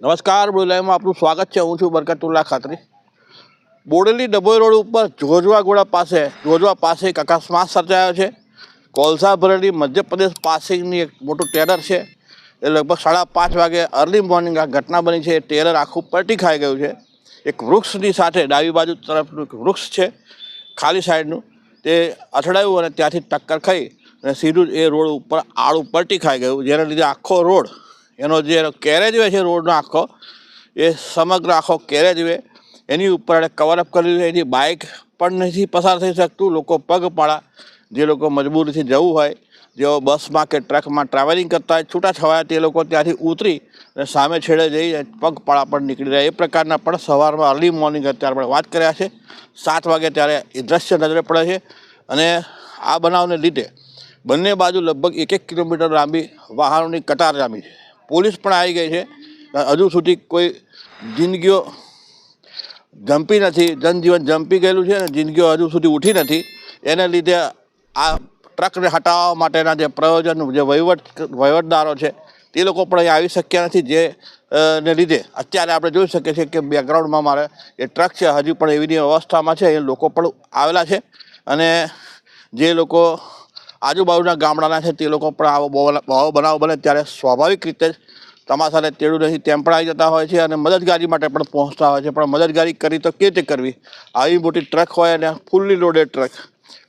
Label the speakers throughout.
Speaker 1: નમસ્કાર બોલાયમાં આપનું સ્વાગત છે. હું છું બરકતુલ્લા ખાતરી. બોડેલી ડભોઈ રોડ ઉપર જોજવા ગોળા પાસે, જોજવા પાસે એક અકસ્માત સર્જાયો છે. કોલસા ભરેલી મધ્યપ્રદેશ પાસેની એક મોટું ટેરર છે. એ લગભગ સાડા પાંચ વાગે અર્લી મોર્નિંગ આ ઘટના બની છે. એ ટેરર આખું પલટી ખાઈ ગયું છે. એક વૃક્ષની સાથે ડાબી બાજુ તરફનું એક વૃક્ષ છે, ખાલી સાઈડનું. તે અથડાયું અને ત્યાંથી ટક્કર ખાઈ અને સીધું એ રોડ ઉપર આડું પલટી ખાઈ ગયું, જેના લીધે આખો રોડ એનો જે કેરેજ વે છે રોડનો આખો, એ સમગ્ર આખો કેરેજ વે. એની ઉપર એણે કવરઅપ કર્યું છે. એની બાઇક પણ નથી પસાર થઈ શકતું. લોકો પગપાળા જે લોકો મજબૂરીથી જવું હોય, જેઓ બસમાં કે ટ્રકમાં ટ્રાવેલિંગ કરતા હોય, છૂટા છવાયા તે લોકો ત્યાંથી ઉતરી અને સામે છેડે જઈ પગપાળા પણ નીકળી રહ્યા. એ પ્રકારના પણ સવારમાં અર્લી મોર્નિંગ અત્યારે આપણે વાત કર્યા છે. સાત વાગે ત્યારે એ દ્રશ્ય નજરે પડે છે. અને આ બનાવને લીધે બંને બાજુ લગભગ એક એક કિલોમીટર લાંબી વાહનોની કતાર જામી છે. પોલીસ પણ આવી ગઈ છે. હજુ સુધી કોઈ જિંદગીઓ જંપી નથી. જનજીવન જંપી ગયેલું છે અને જિંદગીઓ હજુ સુધી ઉઠી નથી. એને લીધે આ ટ્રકને હટાવવા માટેના જે પ્રયોજન, જે વહીવટ, વહીવટદારો છે, તે લોકો પણ અહીં આવી શક્યા નથી. જે ને લીધે અત્યારે આપણે જોઈ શકીએ છીએ કે બેકગ્રાઉન્ડમાં મારે એ ટ્રક છે, હજુ પણ એવી અવસ્થામાં છે. એ લોકો પણ આવેલા છે. અને જે લોકો આજુબાજુના ગામડાના છે તે લોકો પણ આવો આવો બનાવ બને ત્યારે સ્વાભાવિક રીતે જ તમાશાને તેડું નથી તેમ પણ આવી જતા હોય છે અને મદદગારી માટે પણ પહોંચતા હોય છે. પણ મદદગારી કરી તો કેવી રીતે કરવી? આવી મોટી ટ્રક હોય અને ફૂલ્લી લોડેડ ટ્રક.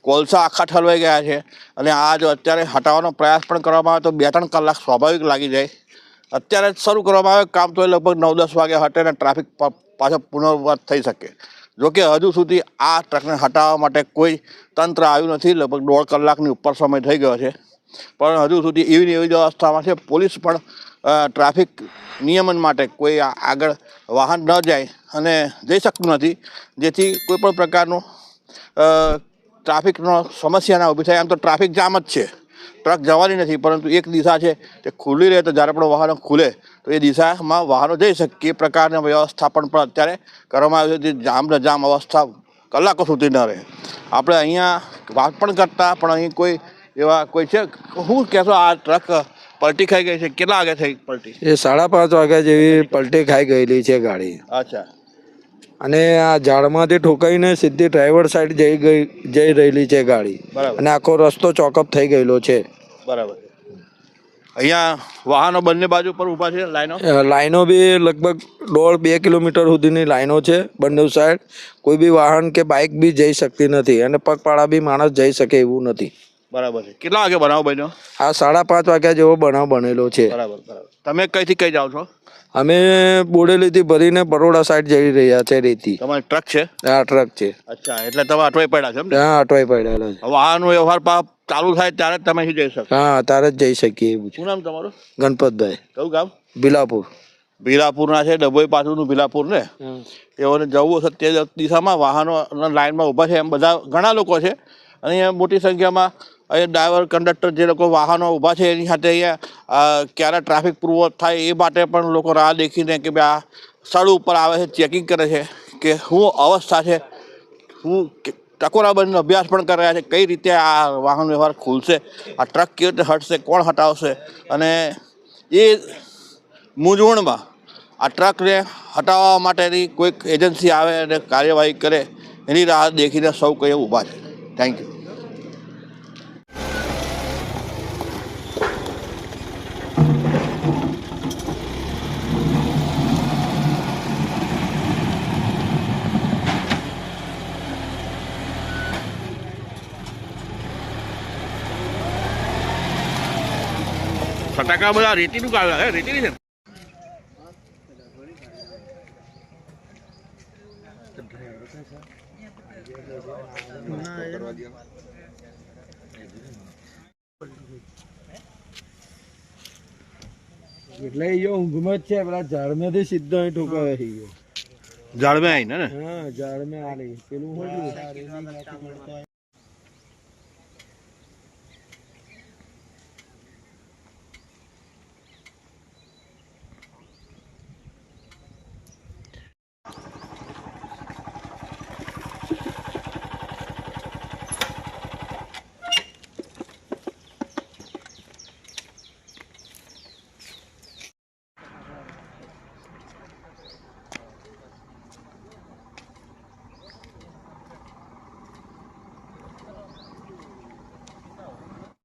Speaker 1: કોલસા આખા ઠલવાઈ ગયા છે અને આ જો અત્યારે હટાવવાનો પ્રયાસ પણ કરવામાં આવે તો બે ત્રણ કલાક સ્વાભાવિક લાગી જાય. અત્યારે શરૂ કરવામાં આવે, કામ તો લગભગ નવ દસ વાગે હટે અને ટ્રાફિક પાછો પુનર્વત થઈ શકે. જોકે હજુ સુધી આ ટ્રકને હટાવવા માટે કોઈ તંત્ર આવ્યું નથી. લગભગ દોઢ કલાકની ઉપર સમય થઈ ગયો છે. પણ હજુ સુધી એવી એવી અવસ્થામાં છે. પોલીસ પણ ટ્રાફિક નિયમન માટે કોઈ આગળ વાહન ન જાય અને જઈ શકતું નથી. જેથી કોઈ પણ પ્રકારનું ટ્રાફિકનો સમસ્યા ના ઊભી થાય. આમ તો ટ્રાફિક જામ જ છે. ટ્રક જવાની નથી પરંતુ એક દિશા છે તે ખુલ્લી રહે તો જ્યારે પણ વાહનો ખુલે તો એ દિશામાં વાહનો જઈ શકે. એ પ્રકારની વ્યવસ્થાપન પણ અત્યારે કરવામાં આવ્યું છે જે જામ ને જામ અવસ્થા કલાકો સુધી ન રહે. આપણે અહીંયા વાત પણ કરતા પણ અહીં કોઈ એવા કોઈ છે? હું કહેશો આ ટ્રક પલટી ખાઈ ગઈ છે કેટલા વાગે થઈ પલટી?
Speaker 2: એ સાડા પાંચ વાગ્યા જેવી પલટી ખાઈ ગયેલી છે ગાડી.
Speaker 1: અચ્છા.
Speaker 2: અને આ ઝાડમાંથી ઠોકાઈને સીધી ડ્રાઈવર સાઈડ જઈ ગઈ જઈ રહેલી છે ગાડી. અને આખો રસ્તો ચોકઅપ થઈ ગયેલો છે.
Speaker 1: બરાબર. અહીંયા વાહનો બંને બાજુ પર ઊભા છે લાઈનો?
Speaker 2: લાઈનો બી લગભગ દોઢ બે કિલોમીટર સુધીની લાઈનો છે બંને સાઈડ કોઈ બી વાહન કે બાઇક બી જઈ શકતી નથી અને પગપાળા બી માણસ જઈ શકે એવું નથી.
Speaker 1: બરાબર છે. કેટલા વાગે બનાવો બન્યો?
Speaker 2: આ સાડા પાંચ વાગ્યા જેવો બનાવ બનેલો છે.
Speaker 1: બરાબર બરાબર. તમે કઈથી કઈ જાઓ છો?
Speaker 2: અમે બોડેલીથી ભરીને બરોડા સાઈડ જઈ રહ્યા છે રેતી.
Speaker 1: તમારી ટ્રક છે?
Speaker 2: આ ટ્રક છે.
Speaker 1: અચ્છા એટલે તમે અટવાઈ પડ્યા છે
Speaker 2: હા અટવાઈ પડેલા છે.
Speaker 1: વાહન વ્યવહાર પાપ ચાલુ થાય ત્યારે જ તમે જઈ શકો.
Speaker 2: હા ત્યારે જ જઈ શકીએ એવું
Speaker 1: શું નામ તમારું?
Speaker 2: ગણપતભાઈ.
Speaker 1: કયું ગામ?
Speaker 2: બિલાપુર
Speaker 1: ભીલાપુરના છે ડભોઈ પાછળનું ભીલાપુર ને? તેઓને જવું હશે તે દિશામાં વાહનો લાઈનમાં ઊભા છે એમ બધા ઘણા લોકો છે. અને અહીંયા મોટી સંખ્યામાં અહીંયા ડ્રાઈવર કંડક્ટર જે લોકો વાહનો ઊભા છે એની સાથે અહીંયા ક્યારે ટ્રાફિક પૂર્વ થાય એ માટે પણ લોકો રાહ દેખીને કે ભાઈ આ સ્થળ ઉપર આવે છે ચેકિંગ કરે છે કે શું અવસ્થા છે, શું ટકોરાબંધનો અભ્યાસ પણ કરી રહ્યા છે, કઈ રીતે આ વાહન વ્યવહાર ખુલશે, આ ટ્રક કેવી રીતે હટશે, કોણ હટાવશે અને એ મૂંઝવણમાં આ ટ્રકને હટાવવા માટેની કોઈક એજન્સી આવે અને કાર્યવાહી કરે એની રાહ દેખીને સૌ કંઈ ઊભા છે. થેન્ક યુ ફટાકા બધા રેતીનું કાઢે હે રેતીની છે
Speaker 2: એટલે એ ઊંઘમાં જ છે પેલા ઝાડમાંથી સીધો અહીં ઠોકાયો થઈ ગયો.
Speaker 1: ઝાડમાં આવીને ને?
Speaker 2: હા ઝાડમાં આલી. પેલું શું